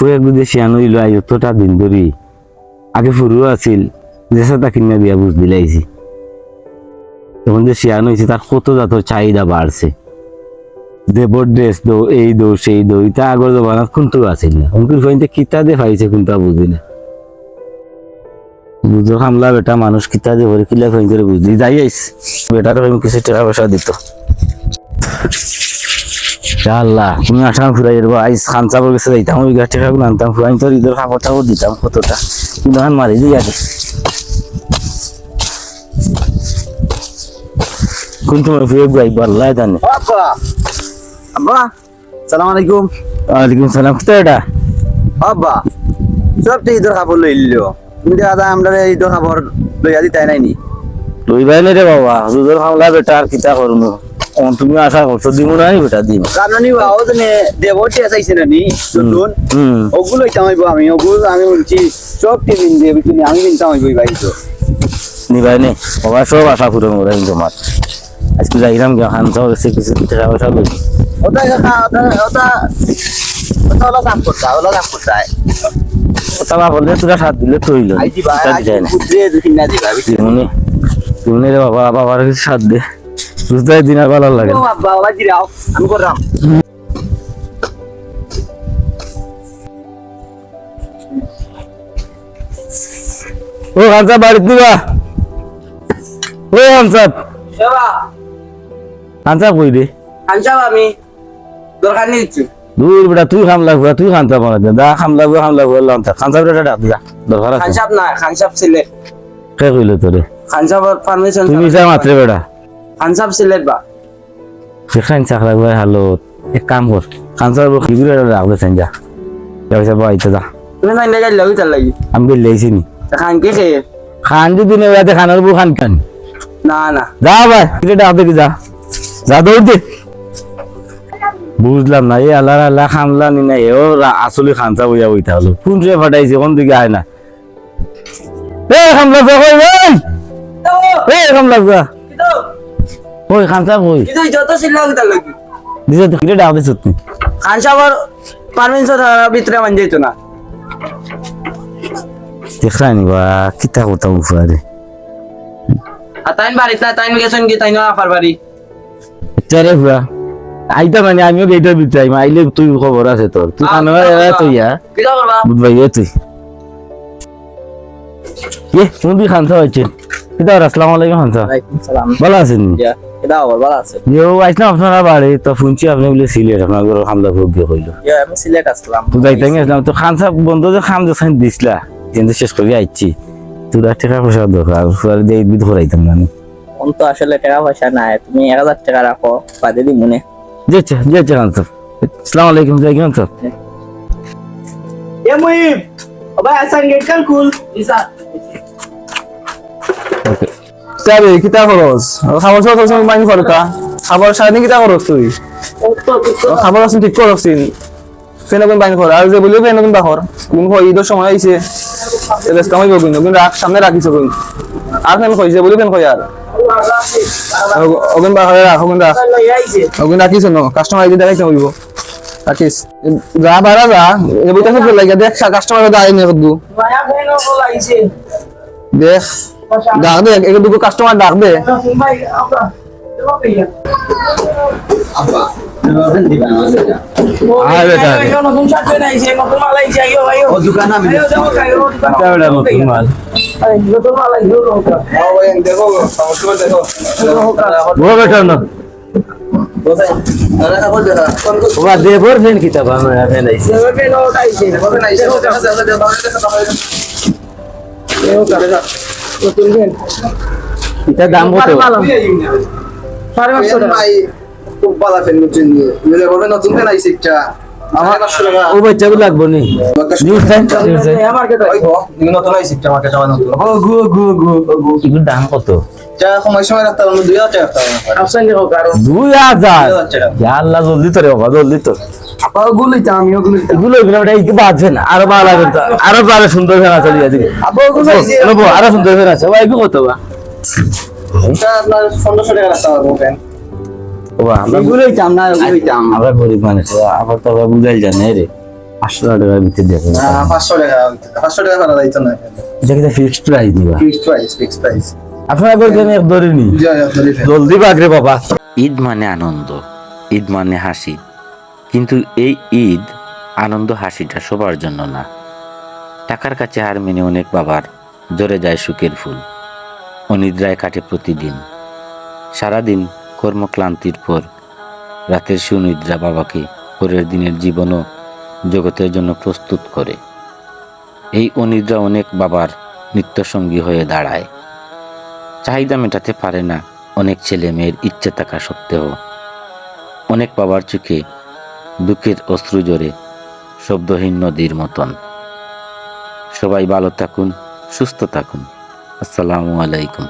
ফুয়ে একদম শিয়ানো হইল আই যতটা দিন ধরি। আগে ফুরু আছিল যে সাথে কিনে দিয়া বুঝ দিলাইছি। তখন যে শিয়ানো হয়েছে তার কত জাতর চাহিদা বাড়ছে দেবর ড্রেস দো, এই দো, সেই দো ইটা আগর জমানাত কোনটো আছিল না? অঙ্কুর ফাইনতে কিতা দে পাইছে কোনটা বুঝি না। বুঝো হামলা বেটা মানুষ কিতা দে ভরে কিলা ফাইন করে বুঝলি যাই আইস বেটার কিছু, টাকা পয়সা দিত। আল্লাহ তুমি আসাম ফুরাই যাব আইস খান চাপর গেছে যাইতাম ওই গাছ টাকা গুলো আনতাম। ফুরাই তোর ঈদের কাপড় টাপড় দিতাম কতটা কিন্তু মারি দিয়ে আগে। কোন তোমার জানে আব্বা সালাম আলাইকুম। ওয়ালাইকুম সালাম। কোথায় এটা? আব্বা সব তো ঈদের কাপড় লই লিলো তুমি দেখা যায় আমরা ঈদের কাপড় লইয়া দিতাই নাই নি। লই রে বাবা। দুধর হামলা বেটা আর কিতা করব তুমি আশা করছ দিব না বেটা দিব কারণ নি বাবা ওজনে দেবটি চাইছে না নি নতুন ওগুলো ইতাম হইব আমি ওগুলো আমি বলছি সব টিফিন দিয়ে বিকিনি আমি কিনতাম হইব ভাই তো নিবাই নে বাবা সব আশা করে মোরা তোমার আজকে যাইলাম গিয়া চাও গেছে কিছু টাকা পয়সা লই ওটা ওটা ওটা ওটা ওটা ওলা কাম করতা ওলা কাম করতা বা বললে তোরা সাত দিলে তো হইল আই দিবা তা আই না কুদ্রে দুই না দিবা তুমি তুমি রে বাবা বাবার কিছু সাত দে বুঝতে দিন আর ভালো লাগে আমি করলাম। ও খানসা বাড়িতে দিবা ও সেবা খানসাব কই দে আমি দরকার নেই দূর বেটা তুই খাম লাগবে তুই খানসা বানাতে দা খাম লাগবে খাম লাগবে লন্তা খানসা বেটা ডাক দিয়া দরকার আছে। খানসাব না খানসাব সিলেট কে কইলো তোরে? খানসাবর পারমিশন তুমি যা মাত্রে বেটা। খানসাব সিলেট বা? সেখানে চাক লাগবে হ্যালো এক কাম কর খানসার খিগুরে রাখবে সেন যা। পয়সা পাইতে যা। তুমি না ইন্ডিয়া লাগি তার লাগি? আমি বেলেছি নি। খান কে খেয়ে? খান যদি নেবে যাতে খানার বউ খান খান না না। যা ভাই কিরে ডাক দেখি যা। যা দৌড় দে। বুঝলাম না এই আল্লাহ আল্লাহ খামলা নি না এও আসলে খানসা বইয়া বইতা হলো। কোন রে ফাটাইছে কোন দিকে আয় না। এ খামলা কই কই এ খামলা কই কই খানসা কই? কিন্তু যত ছিল তার লাগি। দিছে তো কিরে ডাক দিছ তুই খানসাবর পারমিশন ভিতরে মান যেত না। দেখানি বা কিতা করতাম উফারে আর তাইন বাড়িতে না তাইন গেছেন কি তাইন আফার বাড়ি। চারে ফুয়া আইতা মানে আমিও গেইটার ভিতরে আইম আইলে তুই খবর আছে তোর তুই খানো তুই ইয়া। কিটা করবা বুধবাই এ তুই। এ তুমি তুই খানসা হচ্ছে কিতা আসসালামু আলাইকুম খানসা ভালো আছেন আছে। ইও আইসলাম আপনারা বাড়ি তো শুনছি আপনি বলে সিলেট আপনার ঘর হামলা ভোগ্য হইল ইয়া আমি সিলেট আসলাম। তো যাইতে গেছিলাম তো খানসা বন্ধু যে খাম যে সাইন দিছিলা কিন্তু শেষ করে আইছি। তোরা টাকা পয়সা দরকার ফুয়ারে দিয়ে ঈদ ঘুরাইতাম না আমি। কোন তো আসলে টাকা পয়সা নাই তুমি এক হাজার টাকা রাখো বাদে দি মনে যেছে যেছে খানসা আসসালামু আলাইকুম যাই কেমন স্যার এ মুহিব ভাই আসান গেট কাল কুল ইসা ওকে। চাবি, কিতা খরচ খাবার সাথে তুমি মাইন করকা খাবার সাথে কিতা খরচ তুই? খাবার আছে ঠিক তুই ফেন কোন বাইন কর আর যে বলিও ফেন কোন বাহর কোন কই ঈদের সময় আইছে এবেস কামাই বগুন কিন্তু রাখ সামনে রাখিছ কোন আর ফেন কই যে বলি ফেন কই আর ওগুন বাহরে রাখ ওগুন রাখ ওগুন রাখিছ ন? কাস্টমার আইডি দেখাইতে হইব রাখিস যা বারা যা। এ বইটা সব লাগে। দেখ কাস্টমার দা আইনে কদ্দু মায়া ফেনো বলাইছে দেখ। ডাক দে এক দুটো কাস্টমার ডাক দে ভাই আমরা আয় বেটা। নতুন শার্ট পেনাইছে নতুন মাল আইছে আইও আইও ও দোকান আমি আইও যাও আইও কিতা বেটা নতুন মাল। নতুন মাল আইও লোকা দেখো সমস্যা দেখো। ও বেটা না। ওবা দেবর ফেন কিতা বা আমরা ফেন আইছে। এটা দাম কত সাড়ে পাঁচশো টাকা খুব ভালো ফ্যান নতুন নিয়ে বলবে নতুন ফ্যান আইছে একটা ও বাচ্চাগুলো লাগবো নি নিউ আমার কে ওই গো, নতুন আইছে একটা মার্কেট আমার নতুন গু গু গু গু দাম কত দুই হাজার আল্লাহ জলদি তো রে বাবা জলদি তো আরও ভালো আরও আরও সুন্দর ওগুলো আইছে নেব আরও সুন্দর ফেন আছে। ওই কত বা? আমরা গরিব মানুষ আবার তো বুঝাই জানে রে। পাঁচশো টাকার ভিতরে দেখেন হ্যাঁ, পাঁচশো টাকা পাঁচশো টাকা ফেলা যাইতো না। এটা কিন্তু ফিক্সড প্রাইস নিবা ফিক্সড প্রাইস ফিক্সড প্রাইস আপনারা বলছেন এক ধরে জলদি বাগরে বাবা। ঈদ মানে আনন্দ ঈদ মানে হাসি। কিন্তু এই ঈদ আনন্দ হাসিটা সবার জন্য না। টাকার কাছে হার মেনে অনেক বাবার জোরে যায় সুখের ফুল। অনিদ্রায় কাটে প্রতিদিন। সারাদিন কর্মক্লান্তির পর রাতের সুনিদ্রা বাবাকে পরের দিনের জীবনও জগতের জন্য প্রস্তুত করে। এই অনিদ্রা অনেক বাবার নিত্যসঙ্গী হয়ে দাঁড়ায়। চাহিদা মেটাতে পারে না অনেক ছেলে মেয়ের ইচ্ছে থাকা সত্ত্বেও। অনেক বাবার চোখে দুঃখের অশ্রু জোরে শব্দহীন নদীর মতন। সবাই ভালো থাকুন, সুস্থ থাকুন। আসসালামু আলাইকুম।